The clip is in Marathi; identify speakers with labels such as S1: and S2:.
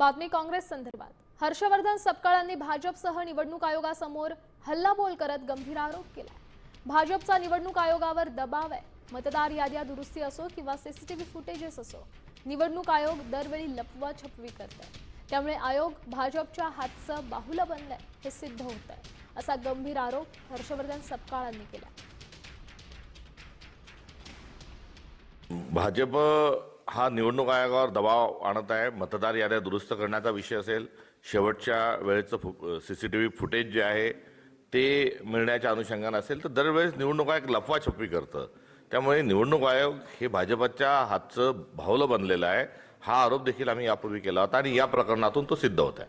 S1: बातमी काँग्रेस संदर्भात. हर्षवर्धन सपकाळांनी भाजपसह निवडणूक आयोगासमोर हल्लाबोल करत गंभीर आरोप केला भाजपचा निवडणूक आयोगावर दबाव आहे. मतदार याद्या दुरुस्ती असो किंवा सीसीटीव्ही फुटेजेस असो निवडणूक आयोग दरवेळी लपवा छपवी करत आहे त्यामुळे आयोग भाजपच्या हातचं बाहुलं बनलंय हे सिद्ध होत आहे असा गंभीर आरोप हर्षवर्धन सपकाळांनी केला
S2: भाजप हा निवडणूक आयोगावर दबाव आणत आहे. मतदार याद्या दुरुस्त करण्याचा विषय असेल शेवटच्या वेळेचं फु C C T V footage जे आहे ते मिळण्याच्या अनुषंगानं असेल तर दरवेळेस निवडणूक आयोग लफवाछपी करतं. त्यामुळे निवडणूक आयोग हे भाजपच्या हातचं भावलं बनलेलं आहे. हा आरोप देखील आम्ही यापूर्वी केला होता आणि या प्रकरणातून तो सिद्ध होत आहे.